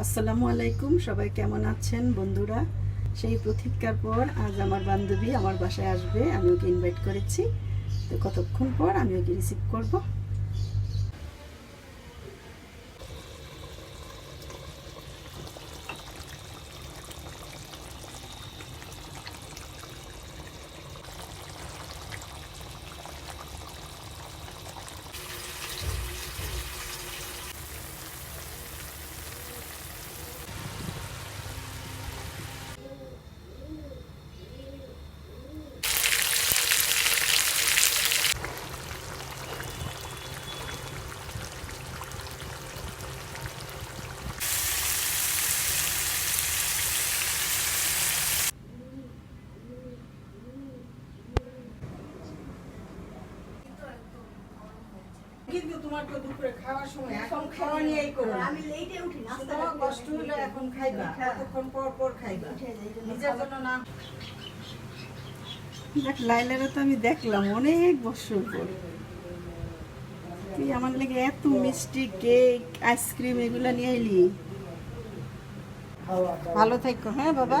আসসালামু আলাইকুম, সবাই কেমন আছেন বন্ধুরা? সেই প্রতীক্ষার পর আজ আমার বান্ধবী আমার বাসায় আসবে আমি ওকে ইনভাইট করেছি। তো কতক্ষণ পর আমি ওকে রিসিভ করব? কিন্তু তোমার তো দুপুরে খাওয়ার সময় এখন খাওয়া নিয়েই করো। আমি লেটে উঠি নাস্তা তোমার কষ্ট হলে এখন খাইবা কতক্ষণ পর পর খাইবা। নিজের জন্য না। দেখ লাইলারও তো আমি দেখলাম অনেক বছর পর। তুই আমার লেগে এত মিষ্টি কেক আইসক্রিম এগুলা নিয়ে এলি। ভালো থাকো হ্যাঁ বাবা?